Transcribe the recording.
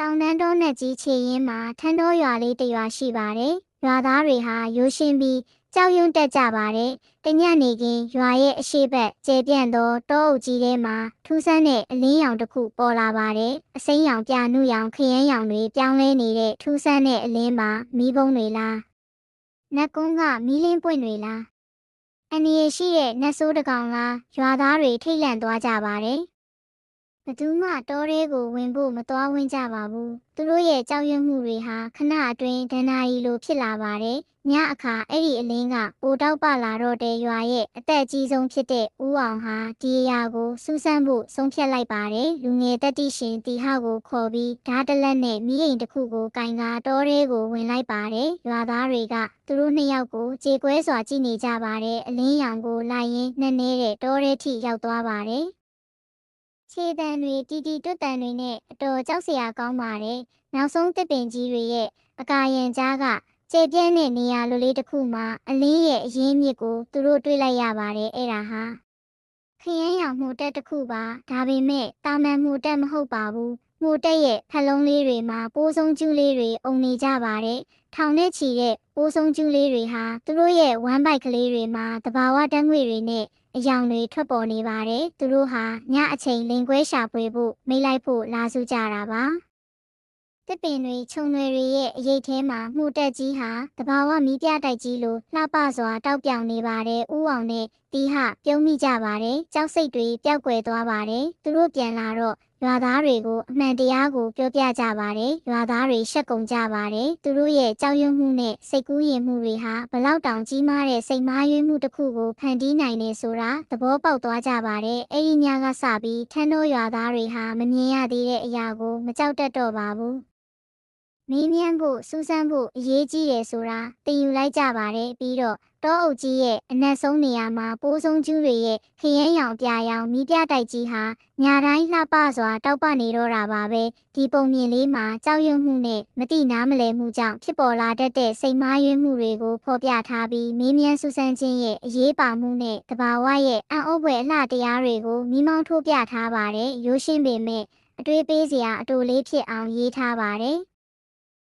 တောင်တန်းတောနဲ့ကြီးချေရင်မှာထန်းတော်ရွာလေးတစ်ရွာရှိပါတယ်။ရွာသားတွေဟာရိုးရှင်းပြီးကြောက်ရွံ့တက်ကြပါတယ်။တညနေခင်းရွာရဲ့အရှိဘက်ကျဲပြန့်သောတောအုပ်ကြီးထဲမှာထူးဆန်းတဲ့အလင်းရောင်တစ်ခုပေါ်လာပါတယ်။အစိမ်းရောင်ပြနုရောင်ခရမ်းရောင်တွေပြောင်းလဲနေတဲ့ထူးဆန်းတဲ့အလင်းမှာမီးပုံးတွေလား။နတ်ကုန်းကမီးလင်းပွင့်တွေလား။အနေရရှိတဲ့နတ်ဆိုးတစ်ကောင်လားရွာသားတွေထိတ်လန့်သွားကြပါတယ်။ ဘသူမှတောထဲကိုဝင်ဖို့မသွားဝင်ကြပါဘူး။သူတို့ရဲ့ကြောက်ရွံ့မှုတွေဟာခဏအတွင်းဒဏ္ဍာရီလိုဖြစ်လာပါတယ်။ညအခါအဲ့ဒီအလင်းကပိုတောက်ပလာတော့တဲ့ရွာရဲ့အသက်အကြီးဆုံးဖြစ်တဲ့ဦးအောင်ဟာဒီအရာကိုစူးစမ်းဖို့ဆုံးဖြတ်လိုက်ပါတယ်။လူငယ်တက်တိရှင်တီဟကိုခေါ်ပြီးဓာတ်တလက်နဲ့မိအိမ်တစ်ခုကိုကင်ကာတောထဲကိုဝင်လိုက်ပါတယ်။ရွာသားတွေကသူတို့နှစ်ယောက်ကိုကြေကွဲစွာကြည့်နေကြပါတယ်။အလင်းရောင်ကိုလိုက်ရင်းနှက်နေတဲ့တောထဲထိရောက်သွားပါတယ်။ ခြေတံတွေတီတီတွတ်တံတွေနဲ့အတော်ကြောက်စရာကောင်းပါတယ်။နောက်ဆုံးတစ်ပင်ကြီးတွေရဲ့အကာရန်ကြားကကျေပြန့်တဲ့နေရာလိုလေးတစ်ခုမှာအလင်းရဲ့အရင်းမြစ်ကိုသူတို့တွေ့လိုက်ရပါတယ်အဲ့ဒါဟာခရမ်းရောင်မှုတက်တစ်ခုပါဒါပေမဲ့တာမန်မှုတက်မဟုတ်ပါဘူးမှုတက်ရဲ့ဖက်လုံးလေးတွေမှာပိုးဆုံးကျူးလေးတွေအုံနေကြပါတယ်ထောင်နဲ့ချီတဲ့ပိုးဆုံးကျူးလေးတွေဟာသူတို့ရဲ့ဝမ်းပိုက်ကလေးတွေမှာတဘာဝတန်းငွေတွေနဲ့ အယောင်တွေထွက်ပေါ်နေပါတယ်။သူတို့ဟာညအချိန်လင်ကွဲရှာဖွေဖို့မိလိုက်ဖို့လာစုကြတာပါ။တစ်ပင်တွေခြုံတွေတွေရဲ့အရေးထဲမှာမှုတက်ကြီးဟာတဘာဝမီးပြတိုက်ကြီးလိုလှပစွာတောက်ပြောင်နေပါတယ်။ဥအောင်နဲ့တီဟပြုံးမိကြပါတယ်။ကြောက်စိတ်တွေပျောက်ကွယ်သွားပါတယ်။သူတို့ပြန်လာတော့ရွာသားတွေကိုအမှန်တရားကိုပြောပြကြပါတယ်။ရွာသားတွေရှက်ကုန်ကြပါတယ်။သူတို့ရဲ့ကြောက်ရွံ့မှုနဲ့စိတ်ကူးရင်မှုတွေဟာဘလောက်တောင်ကြီးမားတဲ့စိတ်မားယွင်းမှုတစ်ခုကိုဖန်တီးနိုင်နေဆိုတာသဘောပေါက်သွားကြပါတယ်။အဲ့ဒီညကစပြီးထန်းတော်ရွာသားတွေဟာမမြင်ရသေးတဲ့အရာကိုမကြောက်တတ်တော့ပါဘူး။ မင်းမြန်းဖို့စူးစမ်းဖို့အရေးကြီးတယ်ဆိုတာသိယူလိုက်ကြပါတယ်ပြီးတော့တောအုပ်ကြီးရဲ့အနက်ဆုံးနေရာမှာပိုးဆုံးကျူးတွေရဲ့ခရမ်းရောင်ပြာရောင်မိပြတိုက်ကြီးဟာညာတိုင်းလှပစွာတောက်ပနေတော့တာပါပဲဒီပုံမြင်လေးမှာကြောက်ရွံ့မှုနဲ့မတိနားမလဲမှုကြောင့်ဖြစ်ပေါ်လာတတ်တဲ့စိတ်မားယွင်းမှုတွေကိုဖော်ပြထားပြီးမင်းမြန်းစူးစမ်းခြင်းရဲ့အရေးပါမှုနဲ့တဘာဝရဲ့အံ့ဩဖွယ်အလှတရားတွေကိုမိမောင်းထိုးပြထားပါတယ်ရိုးရှင်းပေမဲ့အတွေ့ပေးစရာအတူလေးဖြစ်အောင်ရေးထားပါတယ်